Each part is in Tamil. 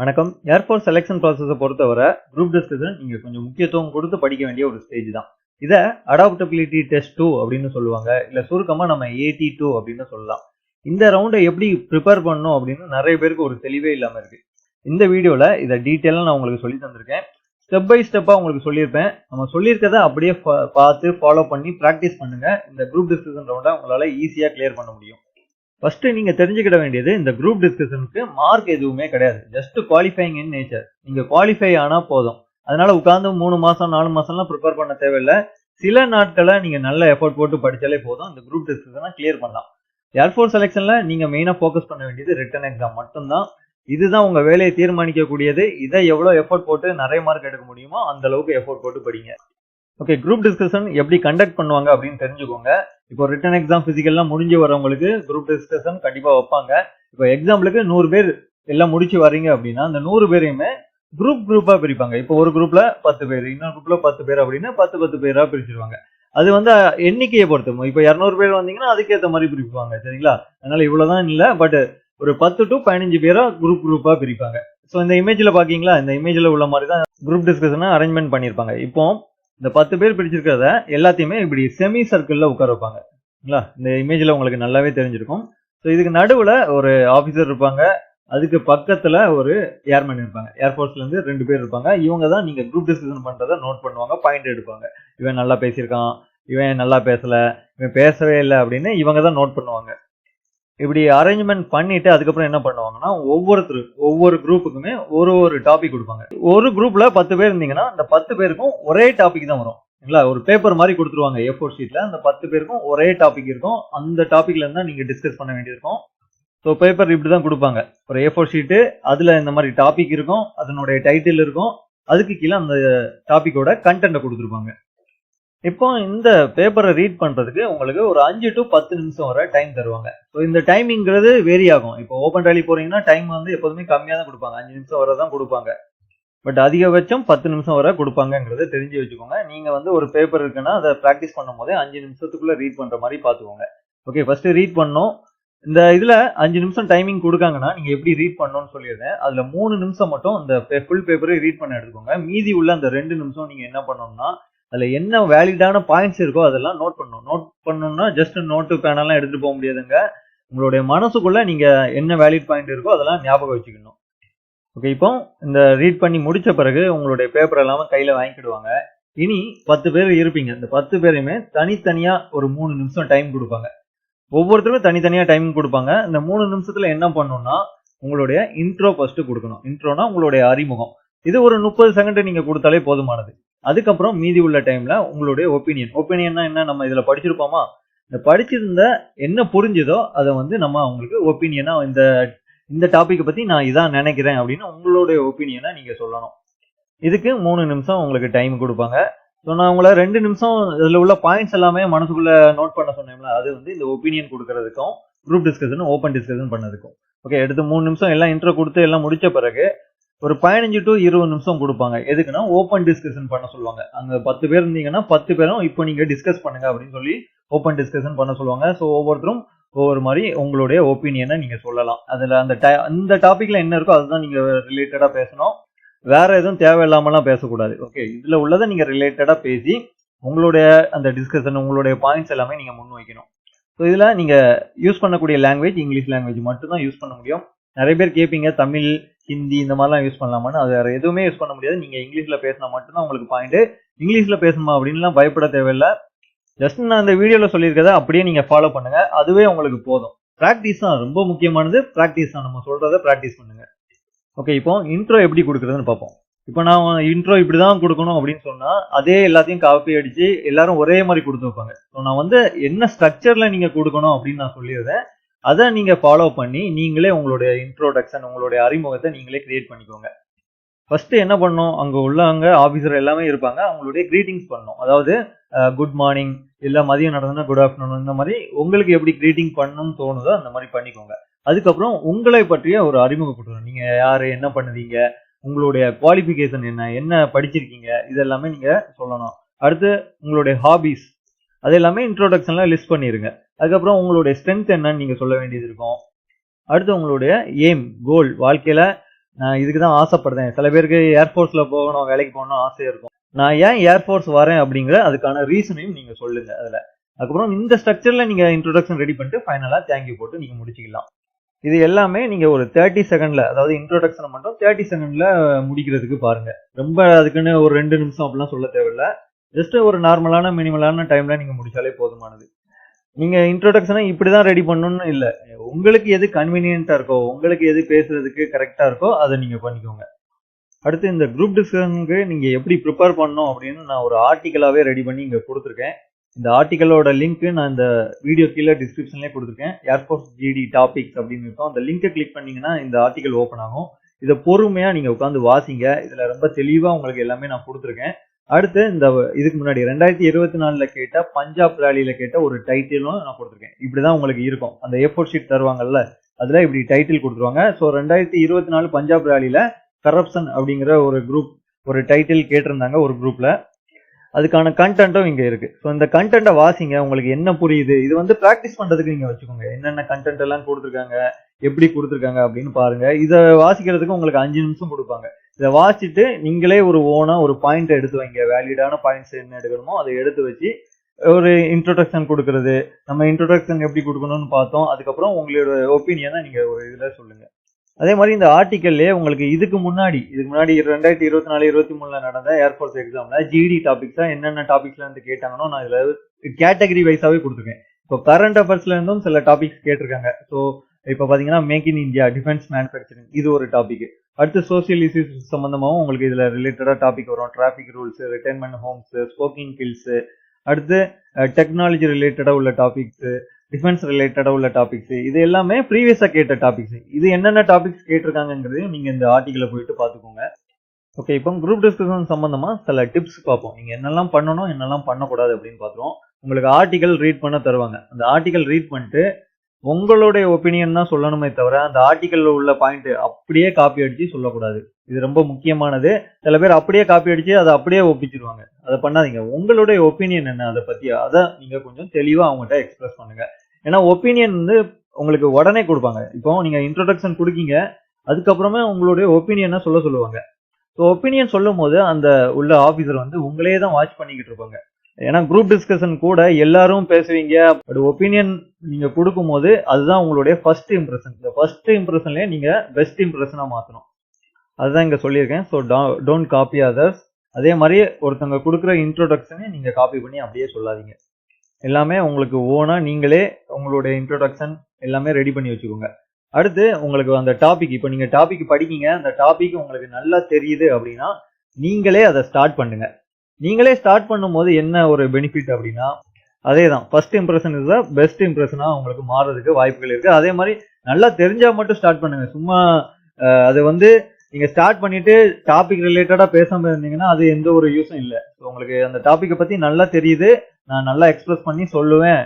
வணக்கம். ஏர்ஃபோர்ஸ் செலெக்ஷன் ப்ராசஸை பொறுத்தவரை குரூப் டிஸ்கஷன் நீங்கள் கொஞ்சம் முக்கியத்துவம் கொடுத்து படிக்க வேண்டிய ஒரு ஸ்டேஜ் தான். இதை அடாப்டபிலிட்டி டெஸ்ட் டூ அப்படின்னு சொல்லுவாங்க. இல்லை சுருக்கமாக நம்ம ஏடி டூ அப்படின்னு சொல்லலாம். இந்த ரவுண்டை எப்படி ப்ரிப்பேர் பண்ணணும் அப்படின்னு நிறைய பேருக்கு ஒரு தெளிவே இல்லாமல் இருக்குது இந்த வீடியோவில் இதை டீட்டெயிலாக நான் உங்களுக்கு சொல்லி தந்திருக்கேன். ஸ்டெப் பை ஸ்டெப்பாக உங்களுக்கு சொல்லியிருப்பேன். நம்ம சொல்லியிருக்கதை அப்படியே பார்த்து ஃபாலோ பண்ணி ப்ராக்டிஸ் பண்ணுங்கள் இந்த குரூப் டிஸ்கஷன் ரவுண்டை உங்களால் ஈஸியாக கிளியர் பண்ண முடியும். ஃபர்ஸ்ட் நீங்க தெரிஞ்சுக்கிட வேண்டியது இந்த குரூப் டிஸ்கஷனுக்கு மார்க் எதுவுமே கிடையாது. ஜஸ்ட் குவாலிஃபைங் இன் நேச்சர் நீங்க குவாலிஃபை ஆனா போதும். அதனால உட்கார்ந்து மூணு மாசம் நாலு மாசம்லாம் ப்ரிப்பேர் பண்ண தேவையில்லை. சில நாட்களை நீங்க நல்ல எஃபோர்ட் போட்டு படிச்சாலே போதும். இந்த குரூப் டிஸ்கஷனை கிளியர் பண்ணலாம். ஏர்ஃபோர்ஸ் செலெக்ஷன்ல நீங்க மெயினா ஃபோக்கஸ் பண்ண வேண்டியது ரிட்டன் எக்ஸாம் மட்டும்தான். இதுதான் உங்க வேலையை தீர்மானிக்கக்கூடியது. இதை எவ்வளவு எஃபோர்ட் போட்டு நிறைய மார்க் எடுக்க முடியுமோ அந்த அளவுக்கு எஃபோர்ட் போட்டு படிங்க. ஓகே குரூப் டிஸ்கஷன் எப்படி கண்டக்ட் பண்ணுவாங்க அப்படின்னு தெரிஞ்சுக்கோங்க. இப்போ ரிட்டன் எக்ஸாம் பிசிக்கல்லாம் முடிஞ்சு வரவங்களுக்கு குரூப் டிஸ்கஷன் கண்டிப்பாக வைப்பாங்க. இப்போ எக்ஸாம்பிளுக்கு நூறு பேர் எல்லாம் முடிச்சு வர்றீங்க அப்படின்னா அந்த நூறு பேரையுமே குரூப் குரூப்பாக பிரிப்பாங்க. இப்போ ஒரு குரூப்பில் பத்து பேர் இன்னொரு குரூப்பில் பத்து பேர் அப்படின்னா பத்து பத்து பேராக பிரிச்சிருவாங்க. அது வந்து எண்ணிக்கையை பொறுத்து இப்போ இரநூறு பேர் வந்தீங்கன்னா அதுக்கேற்ற மாதிரி பிரிப்பாங்க சரிங்களா? அதனால இவ்வளோதான் இல்லை பட் ஒரு பத்து டு பதினஞ்சு பேராக குரூப் குரூப்பாக பிரிப்பாங்க. ஸோ இந்த இமேஜில் பார்த்தீங்களா இந்த இமேஜில் உள்ள மாதிரி தான் குரூப் டிஸ்கஷனை அரேஞ்ச்மெண்ட் பண்ணியிருப்பாங்க இப்போ இந்த பத்து பேர் பிடிச்சிருக்கிறத எல்லாத்தையுமே இப்படி செமி சர்க்கிளில் உட்கார வைப்பாங்க. இந்த இமேஜில் உங்களுக்கு நல்லாவே தெரிஞ்சிருக்கும். ஸோ இதுக்கு நடுவில் ஒரு ஆஃபீஸர் இருப்பாங்க. அதுக்கு பக்கத்தில் ஒரு ஏர்மேன் இருப்பாங்க. ஏர்ஃபோர்ஸ்லேருந்து ரெண்டு பேர் இருப்பாங்க. இவங்க தான் நீங்கள் குரூப் டிஸ்கஷன் பண்ணுறதை நோட் பண்ணுவாங்க பாயிண்ட் எடுப்பாங்க. இவன் நல்லா பேசியிருக்கான் இவன் நல்லா பேசலை இவன் பேசவே இல்லை அப்படின்னு இவங்க தான் நோட் பண்ணுவாங்க. இப்படி அரேஞ்ச்மெண்ட் பண்ணிட்டு அதுக்கப்புறம் என்ன பண்ணுவாங்கன்னா ஒவ்வொருத்தர் ஒவ்வொரு குரூப்புக்குமே ஒரு ஒரு டாபிக் கொடுப்பாங்க. ஒரு குரூப்ல பத்து பேர் இருந்தீங்கன்னா அந்த பத்து பேருக்கும் ஒரே டாபிக் தான் வரும். இல்லைங்களா? ஒரு பேப்பர் மாதிரி கொடுத்துருவாங்க ஏ ஃபோர் ஷீட்ல அந்த பத்து பேருக்கும் ஒரே டாபிக் இருக்கும். அந்த டாபிக்ல இருந்தா நீங்க டிஸ்கஸ் பண்ண வேண்டியிருக்கும். ஸோ பேப்பர் இப்படி தான் கொடுப்பாங்க. ஒரு ஏ ஃபோர் ஷீட்டு அதுல இந்த மாதிரி டாபிக் இருக்கும் அதனுடைய டைட்டில் இருக்கும். அதுக்கு கீழே அந்த டாப்பிக்கோட கண்டென்ட்டை கொடுத்துருப்பாங்க. இப்போ இந்த பேப்பரை ரீட் பண்ணுறதுக்கு உங்களுக்கு ஒரு அஞ்சு டு பத்து நிமிஷம் வரை டைம் தருவாங்க. ஸோ இந்த டைமிங்கிறது வேரி ஆகும். இப்போ ஓப்பன் டேலி போகிறீங்கன்னா டைம் வந்து எப்போதுமே கம்மியாக தான் கொடுப்பாங்க. அஞ்சு நிமிஷம் வர தான் கொடுப்பாங்க. பட் அதிகபட்சம் பத்து நிமிஷம் வரை கொடுப்பாங்கங்கிறத தெரிஞ்சு வச்சுக்கோங்க. நீங்கள் வந்து ஒரு பேப்பர் இருக்குன்னா அதை ப்ராக்டிஸ் பண்ணும் போதே அஞ்சு நிமிஷத்துக்குள்ளே ரீட் பண்ணுற மாதிரி பார்த்துக்கோங்க. ஓகே ஃபஸ்ட்டு ரீட் பண்ணோம். இந்த இதில் அஞ்சு நிமிஷம் டைமிங் கொடுக்காங்கன்னா நீங்கள் எப்படி ரீட் பண்ணணும்னு சொல்லியிருந்தேன் அதில் மூணு நிமிஷம் மட்டும் இந்த ஃபுல் பேப்பரை ரீட் பண்ண எடுத்துக்கோங்க. மீதி உள்ள அந்த ரெண்டு நிமிஷம் நீங்கள் என்ன பண்ணணும்னா அதில் என்ன வேலிடான பாயிண்ட்ஸ் இருக்கோ அதெல்லாம் நோட் பண்ணணும். நோட் பண்ணணும்னா ஜஸ்ட் நோட்டு பேனெல்லாம் எடுத்துகிட்டு போக முடியாதுங்க. உங்களுடைய மனசுக்குள்ளே நீங்கள் என்ன வேலிட் பாயிண்ட் இருக்கோ அதெல்லாம் ஞாபகம் வச்சுக்கணும். ஓகே இப்போ இந்த ரீட் பண்ணி முடித்த பிறகு உங்களுடைய பேப்பர் எல்லாமே கையில் வாங்கிக்கிடுவாங்க. இனி பத்து பேர் இருப்பீங்க. இந்த பத்து பேரையுமே தனித்தனியாக ஒரு மூணு நிமிஷம் டைம் கொடுப்பாங்க. ஒவ்வொருத்தருமே தனித்தனியாக டைம் கொடுப்பாங்க. இந்த மூணு நிமிஷத்தில் என்ன பண்ணணும்னா உங்களுடைய இன்ட்ரோ ஃபஸ்ட்டு கொடுக்கணும். இன்ட்ரோனா உங்களுடைய அறிமுகம். இது ஒரு முப்பது செகண்ட் நீங்கள் கொடுத்தாலே போதுமானது. அதுக்கப்புறம் மீதி உள்ள டைம்ல உங்களுடைய ஒப்பீனியன் ஒப்பீனியன்னா என்ன? நம்ம இதுல படிச்சிருப்போமா? இந்த படிச்சிருந்த என்ன புரிஞ்சுதோ அதை வந்து நம்ம அவங்களுக்கு ஒப்பீனியனா இந்த இந்த டாப்பிக்கை பத்தி நான் இதான் நினைக்கிறேன் அப்படின்னு உங்களுடைய ஒப்பீனியனை நீங்க சொல்லணும். இதுக்கு மூணு நிமிஷம் உங்களுக்கு டைம் கொடுப்பாங்க. ஸோ நான் உங்களை ரெண்டு நிமிஷம் இதில் உள்ள பாயிண்ட்ஸ் எல்லாமே மனசுக்குள்ள நோட் பண்ண சொன்னேன்ல அது வந்து இந்த ஒப்பீனியன் கொடுக்கறதுக்கும் குரூப் டிஸ்கஷன் ஓப்பன் டிஸ்கஷன் பண்ணதுக்கும். ஓகே எடுத்து மூணு நிமிஷம் எல்லாம் இன்ட்ரோ கொடுத்து எல்லாம் முடிச்ச பிறகு ஒரு பதினஞ்சு டு இருபது நிமிஷம் கொடுப்பாங்க. எதுக்குன்னா ஓப்பன் டிஸ்கஷன் பண்ண சொல்லுவாங்க. அங்க பத்து பேர் இருந்தீங்கன்னா பத்து பேரும் இப்போ நீங்க டிஸ்கஸ் பண்ணுங்க அப்படின்னு சொல்லி ஓப்பன் டிஸ்கஷன் பண்ண சொல்லுவாங்க. ஸோ ஒவ்வொருத்தரும் ஒவ்வொரு மாதிரி உங்களுடைய ஒப்பீனியனை நீங்க சொல்லலாம். அதுல அந்த ti- அந்த டாபிக்ல என்ன இருக்கோ அதுதான் நீங்க ரிலேட்டடா பேசணும். வேற எதுவும் தேவையில்லாமலாம் பேசக்கூடாது. ஓகே இதுல உள்ளதை நீங்க ரிலேட்டடா பேசி உங்களுடைய அந்த டிஸ்கஷன் உங்களுடைய பாயிண்ட்ஸ் எல்லாமே நீங்க முன் வைக்கணும் ஸோ இதில் நீங்கள் யூஸ் பண்ணக்கூடிய லாங்குவேஜ் இங்கிலீஷ் லாங்குவேஜ் மட்டும் தான் யூஸ் பண்ண முடியும். நிறைய பேர் கேட்பீங்க தமிழ் ஹிந்தி இந்த மாதிரிலாம் யூஸ் பண்ணலாமான்னு. அது வேற எதுவுமே யூஸ் பண்ண முடியாது. நீங்க இங்கிலீஷ்ல பேசினா மட்டும்தான் உங்களுக்கு பாயிண்ட் இங்கிலீஷ்ல பேசணுமா அப்படின்லாம் பயப்பட தேவையில்ல. ஜஸ்ட் நான் இந்த வீடியோல சொல்லியிருக்கதை அப்படியே நீங்க ஃபாலோ பண்ணுங்க. அதுவே உங்களுக்கு போதும். ப்ராக்டிஸ் தான் ரொம்ப முக்கியமானது. ப்ராக்டிஸ் தான். நம்ம சொல்கிறத ப்ராக்டிஸ் பண்ணுங்க. ஓகே இப்போ இன்ட்ரோ எப்படி கொடுக்குறதுன்னு பார்ப்போம். இப்போ நான் இன்ட்ரோ இப்படி தான் கொடுக்கணும் அப்படின்னு சொன்னா அதே எல்லாத்தையும் காப்பி அடிச்சு எல்லாரும் ஒரே மாதிரி கொடுத்து வைப்பாங்க. ஸோ நான் வந்து என்ன ஸ்ட்ரக்சர்ல நீங்க கொடுக்கணும் அப்படின்னு நான் சொல்லிடுறேன். அதை நீங்கள் ஃபாலோ பண்ணி நீங்களே உங்களுடைய இன்ட்ரோடக்ஷன் உங்களுடைய அறிமுகத்தை நீங்களே கிரியேட் பண்ணிக்கோங்க. ஃபஸ்ட்டு என்ன பண்ணணும்? அங்கே உள்ளவங்க ஆஃபீஸர் எல்லாமே இருப்பாங்க. அவங்களுடைய க்ரீட்டிங்ஸ் பண்ணோம் அதாவது குட் மார்னிங் இல்லை மதியம் நடந்ததுன்னா குட் ஆஃப்டர்நூன் இந்த மாதிரி உங்களுக்கு எப்படி க்ரீட்டிங் பண்ணணும்னு தோணுதோ அந்த மாதிரி பண்ணிக்கோங்க. அதுக்கப்புறம் உங்களை பற்றிய ஒரு அறிமுகப்படுத்தணும். நீங்கள் யார் என்ன பண்ணுவீங்க? உங்களுடைய குவாலிஃபிகேஷன் என்ன? என்ன படிச்சிருக்கீங்க? இதெல்லாமே நீங்கள் சொல்லணும். அடுத்து உங்களுடைய ஹாபீஸ் அது எல்லாமே இன்ட்ரோடக்ஷன்ல லிஸ்ட் பண்ணிடுங்க அதுக்கப்புறம் உங்களுடைய ஸ்ட்ரென்த் என்னன்னு நீங்கள் சொல்ல வேண்டியது இருக்கும். அடுத்து உங்களுடைய எய்ம் கோல் வாழ்க்கையில் நான் இதுக்கு தான் ஆசைப்படுறேன். சில பேருக்கு ஏர்ஃபோர்ஸில் போகணும் வேலைக்கு போகணும் ஆசையாக இருக்கும். நான் ஏன் ஏர்ஃபோர்ஸ் வரேன் அப்படிங்கிற அதுக்கான ரீசனையும் நீங்கள் சொல்லுங்கள் அதில். அதுக்கப்புறம் இந்த ஸ்ட்ரக்சரில் நீங்கள் இன்ட்ரோடக்ஷன் ரெடி பண்ணிட்டு ஃபைனலாக தேங்க்யூ போட்டு நீங்கள் முடிச்சுக்கலாம். இது எல்லாமே நீங்கள் ஒரு தேர்ட்டி செகண்டில் அதாவது இன்ட்ரோடக்ஷனை மட்டும் தேர்ட்டி செகண்டில் முடிக்கிறதுக்கு பாருங்கள் ரொம்ப அதுக்குன்னு ஒரு ரெண்டு நிமிஷம் அப்படிலாம் சொல்ல தேவையில்ல. ஜஸ்ட் ஒரு நார்மலான மினிமலான டைம்ல நீங்க முடிச்சாலே போதுமானது. நீங்க இன்ட்ரோடக்ஷனை இப்படிதான் ரெடி பண்ணணும்னு இல்லை. உங்களுக்கு எது கன்வீனியன்ட்டா இருக்கோ உங்களுக்கு எது பேசுறதுக்கு கரெக்டா இருக்கோ அதை நீங்க பண்ணிக்கோங்க. அடுத்து இந்த குரூப் டிஸ்கஷனுக்கு நீங்க எப்படி ப்ரிப்பேர் பண்ணணும் அப்படின்னு நான் ஒரு ஆர்டிக்கலாகவே ரெடி பண்ணி இங்கே கொடுத்துருக்கேன். இந்த ஆர்டிக்கலோட லிங்க் நான் இந்த வீடியோ கீழே டிஸ்கிரிப்ஷன்லேயே கொடுத்துருக்கேன். ஏர்ஃபோர்ஸ் ஜிடி டாபிக்ஸ் அப்படின்னு இருக்கும். அந்த லிங்க்கை கிளிக் பண்ணீங்கன்னா இந்த ஆர்டிக்கல் ஓப்பன் ஆகும். இதை பொறுமையாக நீங்கள் உட்காந்து வாசிங்க. இதில் ரொம்ப தெளிவாக உங்களுக்கு எல்லாமே நான் கொடுத்துருக்கேன். அடுத்து இந்த இதுக்கு முன்னாடி ரெண்டாயிரத்தி இருபத்தி நாலுல கேட்ட பஞ்சாப் ரேலியில் கேட்ட ஒரு டைட்டிலும் நான் கொடுத்துருக்கேன். இப்படிதான் உங்களுக்கு இருக்கும். அந்த ஏஃபோர் ஷீட் தருவாங்கல்ல அதுல இப்படி டைட்டில் கொடுத்துருவாங்க. ஸோ ரெண்டாயிரத்தி இருபத்தி நாலு பஞ்சாப் ரேலியில் கரப்ஷன் அப்படிங்கிற ஒரு குரூப் ஒரு டைட்டில் கேட்டிருந்தாங்க ஒரு குரூப்ல அதுக்கான கண்டென்ட்டும் இங்க இருக்கு. ஸோ இந்த கண்டென்ட்டை வாசிங்க. உங்களுக்கு என்ன புரியுது? இது வந்து ப்ராக்டிஸ் பண்றதுக்கு நீங்க வச்சுக்கோங்க. என்னென்ன கண்டென்ட் எல்லாம் கொடுத்துருக்காங்க? எப்படி கொடுத்துருக்காங்க அப்படின்னு பாருங்க. இதை வாசிக்கிறதுக்கு உங்களுக்கு அஞ்சு நிமிஷம் கொடுப்பாங்க. இதை வாசிச்சுட்டு நீங்களே ஒரு ஓனா ஒரு பாயிண்ட் எடுத்து வைங்க. வேலிடான பாயிண்ட்ஸ் என்ன எடுக்கணுமோ அதை எடுத்து வச்சு ஒரு இன்ட்ரோடக்ஷன் கொடுக்கறது. நம்ம இன்ட்ரோடக்ஷன் எப்படி கொடுக்கணும்னு பார்த்தோம். அதுக்கப்புறம் உங்களோட ஒப்பீனியனை நீங்கள் ஒரு இதில் சொல்லுங்க. அதே மாதிரி இந்த ஆர்டிக்கல்லே உங்களுக்கு இதுக்கு முன்னாடி இதுக்கு முன்னாடி ரெண்டாயிரத்தி இருபத்தி நாலு இருபத்தி மூணுல நடந்த ஏர்ஃபோர்ஸ் எக்ஸாம்ல ஜிடி டாபிக்ஸா என்னென்ன டாபிக்ஸ்ல இருந்து கேட்டாங்கன்னு நான் இதில் கேட்டகரி வைஸாவே கொடுத்துருக்கேன். இப்போ கரண்ட் அஃபேர்ஸ்ல இருந்தும் சில டாபிக்ஸ் கேட்டிருக்காங்க. ஸோ இப்போ பார்த்தீங்கன்னா make in India defence manufacturing இது ஒரு டாபிக் அடுத்து சோசியல் இஷ்யூஸ் சம்மந்தமாகவும் உங்களுக்கு இதில் ரிலேட்டடாக டாபிக் வரும். Traffic rules retirement homes smoking kills அடுத்து டெக்னாலஜி ரிலேட்டடாக உள்ள டாபிக்ஸ் டிஃபென்ஸ் ரிலேட்டடாக உள்ள டாபிக்ஸ் இது எல்லாமே ப்ரீவியஸாக கேட்ட டாபிக்ஸ் இது என்னென்ன டாபிக்ஸ் கேட்டிருக்காங்கிறதையும் நீங்கள் இந்த ஆர்டிக்கலை போயிட்டு பார்த்துக்கோங்க. ஓகே இப்போ குரூப் டிஸ்கஷன் சம்மந்தமாக சில டிப்ஸ் பார்ப்போம். நீங்கள் என்னெல்லாம் பண்ணணும் என்னெல்லாம் பண்ணக்கூடாது அப்படின்னு பார்த்துருவோம். உங்களுக்கு ஆர்டிக்கல் ரீட் பண்ண தருவாங்க. அந்த ஆர்டிக்கல் ரீட் பண்ணிட்டு உங்களுடைய ஒப்பீனியன் தான் சொல்லணுமே தவிர அந்த ஆர்டிக்கல்ல உள்ள பாயிண்ட் அப்படியே காப்பி அடிச்சு சொல்லக்கூடாது. இது ரொம்ப முக்கியமானது. சில பேர் அப்படியே காப்பி அடிச்சு அதை அப்படியே ஒப்பிச்சிருவாங்க. அதை பண்ணாதீங்க. உங்களுடைய ஒப்பீனியன் என்ன? அதை பத்தி அதை நீங்க கொஞ்சம் தெளிவா அவங்ககிட்ட எக்ஸ்பிரஸ் பண்ணுங்க. ஏன்னா ஒப்பீனியன் வந்து உங்களுக்கு உடனே கொடுப்பாங்க. இப்போ நீங்க இன்ட்ரோடக்ஷன் கொடுக்கீங்க அதுக்கப்புறமே உங்களுடைய ஒப்பீனியனை சொல்ல சொல்லுவாங்க. ஸோ ஒப்பீனியன் சொல்லும் போது அந்த உள்ள ஆஃபீஸர் வந்து உங்களே தான் வாட்ச் பண்ணிக்கிட்டு இருப்பாங்க. ஏன்னா குரூப் டிஸ்கஷன் கூட எல்லாரும் பேசுவீங்க. பட் ஒப்பீனியன் நீங்க கொடுக்கும் போது அதுதான் உங்களுடைய ஃபர்ஸ்ட் இம்ப்ரெஷன் இந்த ஃபர்ஸ்ட் இம்ப்ரெஷன்லேயே நீங்க பெஸ்ட் இம்ப்ரெஷனா மாற்றணும் அதுதான் இங்க சொல்லியிருக்கேன். ஸோ டோன்ட் காப்பி அதர்ஸ் அதே மாதிரி ஒருத்தவங்க கொடுக்குற இன்ட்ரோடக்ஷனே நீங்க காப்பி பண்ணி அப்படியே சொல்லாதீங்க. எல்லாமே உங்களுக்கு ஓனா நீங்களே உங்களுடைய இன்ட்ரோடக்ஷன் எல்லாமே ரெடி பண்ணி வச்சுக்கோங்க. அடுத்து உங்களுக்கு அந்த டாபிக் இப்போ நீங்க டாபிக் படிக்கீங்க. அந்த டாபிக் உங்களுக்கு நல்லா தெரியுது அப்படின்னா நீங்களே அதை ஸ்டார்ட் பண்ணுங்க. நீங்களே ஸ்டார்ட் பண்ணும்போது என்ன ஒரு பெனிஃபிட் அப்படின்னா அதே தான் ஃபர்ஸ்ட் இம்ப்ரெஷன் இஸ் பெஸ்ட் இம்ப்ரெஷனாக உங்களுக்கு மாறுறதுக்கு வாய்ப்புகள் இருக்குது அதே மாதிரி நல்லா தெரிஞ்சால் மட்டும் ஸ்டார்ட் பண்ணுங்க. சும்மா அது வந்து நீங்கள் ஸ்டார்ட் பண்ணிட்டு டாபிக் ரிலேட்டடாக பேசாமல் இருந்தீங்கன்னா அது எந்த ஒரு யூஸும் இல்லை. ஸோ உங்களுக்கு அந்த டாப்பிக்கை பற்றி நல்லா தெரியுது. நான் நல்லா எக்ஸ்பிரஸ் பண்ணி சொல்லுவேன்.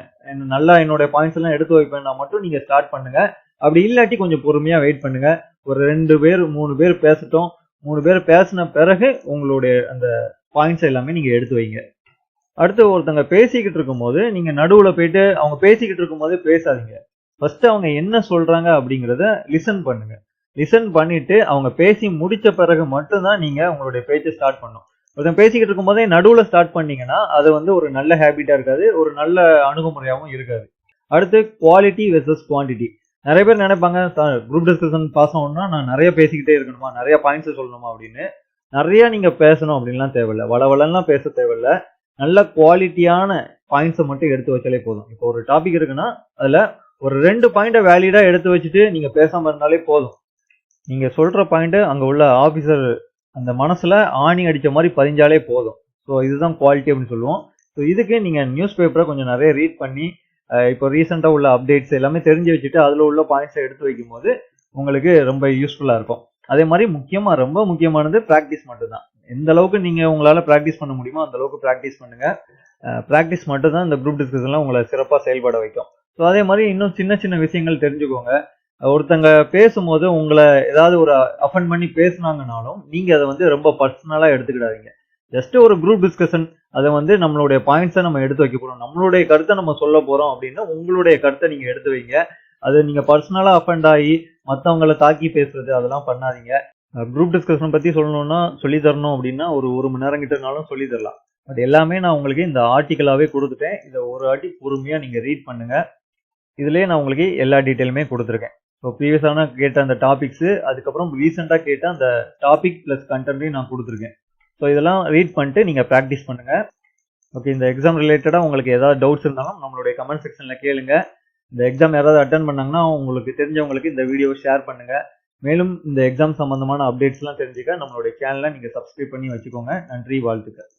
நல்லா என்னோட பாயிண்ட்ஸ் எல்லாம் எடுத்து வைப்பேன்னா மட்டும் நீங்கள் ஸ்டார்ட் பண்ணுங்க. அப்படி இல்லாட்டி கொஞ்சம் பொறுமையாக வெயிட் பண்ணுங்க. ஒரு ரெண்டு பேர் மூணு பேர் பேசட்டும். மூணு பேர் பேசின பிறகு உங்களுடைய அந்த பாயிண்ட்ஸ் எல்லாமே நீங்கள் எடுத்து வைங்க. அடுத்து ஒருத்தங்க பேசிக்கிட்டு இருக்கும்போது நீங்கள் நடுவில் போயிட்டு அவங்க பேசிக்கிட்டு இருக்கும்போது பேசாதீங்க. ஃபஸ்ட்டு அவங்க என்ன சொல்கிறாங்க அப்படிங்கிறத லிசன் பண்ணுங்க. லிசன் பண்ணிட்டு அவங்க பேசி முடித்த பிறகு மட்டும்தான் நீங்கள் உங்களுடைய பேச்சை ஸ்டார்ட் பண்ணணும். ஒருத்தன் பேசிக்கிட்டு இருக்கும்போதே நடுவில் ஸ்டார்ட் பண்ணீங்கன்னா அது வந்து ஒரு நல்ல ஹேபிட்டாக இருக்காது ஒரு நல்ல அணுகுமுறையாகவும் இருக்காது. அடுத்து குவாலிட்டி வெர்சஸ் குவான்டிட்டி நிறைய பேர் நினைப்பாங்க குரூப் டிஸ்கஷன் பாஸ் ஆகணும்னா நான் நிறைய பேசிக்கிட்டே இருக்கணுமா? நிறைய பாயிண்ட்ஸ் சொல்லணுமா? அப்படின்னு. நிறைய நீங்க பேசணும் அப்படின்லாம் தேவையில்ல. வளவளன்லாம் பேச தேவையில்ல. நல்ல குவாலிட்டியான பாயிண்ட்ஸை மட்டும் எடுத்து வச்சாலே போதும். இப்போ ஒரு டாபிக் இருக்குன்னா அதுல ஒரு ரெண்டு பாயிண்ட்டை வேலிடா எடுத்து வச்சுட்டு நீங்க பேசாம இருந்தாலே போதும். நீங்க சொல்ற பாயிண்ட் அங்க உள்ள ஆபீசர் அந்த மனசுல ஆணி அடிச்ச மாதிரி பதிஞ்சாலே போதும். ஸோ இதுதான் குவாலிட்டி அப்படின்னு சொல்லுவோம். ஸோ இதுக்கு நீங்க நியூஸ் பேப்பரை கொஞ்சம் நிறைய ரீட் பண்ணி இப்போ ரீசெண்டாக உள்ள அப்டேட்ஸ் எல்லாமே தெரிஞ்சு வச்சுட்டு அதில் உள்ள பாயிண்ட்ஸை எடுத்து வைக்கும் போது உங்களுக்கு ரொம்ப யூஸ்ஃபுல்லாக இருக்கும். அதே மாதிரி முக்கியமா ரொம்ப முக்கியமானது ப்ராக்டிஸ் மட்டும்தான். எந்த அளவுக்கு நீங்க உங்களால ப்ராக்டிஸ் பண்ண முடியுமோ அந்த அளவுக்கு ப்ராக்டிஸ் பண்ணுங்க. ப்ராக்டிஸ் மட்டும் தான் இந்த குரூப் டிஸ்கஷன்லாம் உங்களை சிறப்பாக செயல்பட வைக்கும். ஸோ அதே மாதிரி இன்னும் சின்ன சின்ன விஷயங்கள் தெரிஞ்சுக்கோங்க. ஒருத்தங்க பேசும்போது உங்களை ஏதாவது ஒரு அஃபெண்ட் பண்ணி பேசுனாங்கனாலும் நீங்க அதை வந்து ரொம்ப பர்சனலாக எடுத்துக்கிடாதீங்க. ஜஸ்ட் ஒரு குரூப் டிஸ்கஷன் அதை வந்து நம்மளுடைய பாயிண்ட்ஸை நம்ம எடுத்து வைக்க போகிறோம் நம்மளுடைய கருத்தை நம்ம சொல்ல போகிறோம் அப்படின்னா உங்களுடைய கருத்தை நீங்கள் எடுத்து வைங்க. அது நீங்கள் பர்சனலாக அஃபெண்ட் ஆகி மற்றவங்களை தாக்கி பேசுறது அதெல்லாம் பண்ணாதீங்க. குரூப் டிஸ்கஷன் பற்றி சொல்லணும்னா சொல்லி தரணும் அப்படின்னா ஒரு ஒரு மணி நேரம் கிட்டனாலும் சொல்லி தரலாம். பட் எல்லாமே நான் உங்களுக்கு இந்த ஆர்டிக்கலாகவே கொடுத்துட்டேன். இதை ஒரு ஆட்டி பொறுமையாக நீங்கள் ரீட் பண்ணுங்கள் இதுலேயே நான் உங்களுக்கு எல்லா டீட்டெயிலுமே கொடுத்துருக்கேன். ஸோ ப்ரீவியஸான கேட்ட அந்த டாபிக்ஸு அதுக்கப்புறம் ரீசெண்டாக கேட்ட அந்த டாபிக் ப்ளஸ் கண்டென்ட்டையும் நான் கொடுத்துருக்கேன். ஸோ இதெல்லாம் ரீட் பண்ணிட்டு நீங்கள் ப்ராக்டிஸ் பண்ணுங்கள் ஓகே இந்த எக்ஸாம் ரிலேட்டடாக உங்களுக்கு ஏதாவது டவுட்ஸ் இருந்தாலும் நம்மளுடைய கமெண்ட் செக்ஷனில் கேளுங்க. இந்த எக்ஸாம் யாராவது அட்டன் பண்ணாங்கன்னா உங்களுக்கு தெரிஞ்சவங்களுக்கு இந்த வீடியோவை ஷேர் பண்ணுங்கள் மேலும் இந்த எக்ஸாம் சம்பந்தமான அப்டேட்ஸ்லாம் தெரிஞ்சுக்க நம்மளுடைய சேனலை நீங்கள் சப்ஸ்கிரைப் பண்ணி வச்சுக்கோங்க. நன்றி வாழ்த்துக்கள்.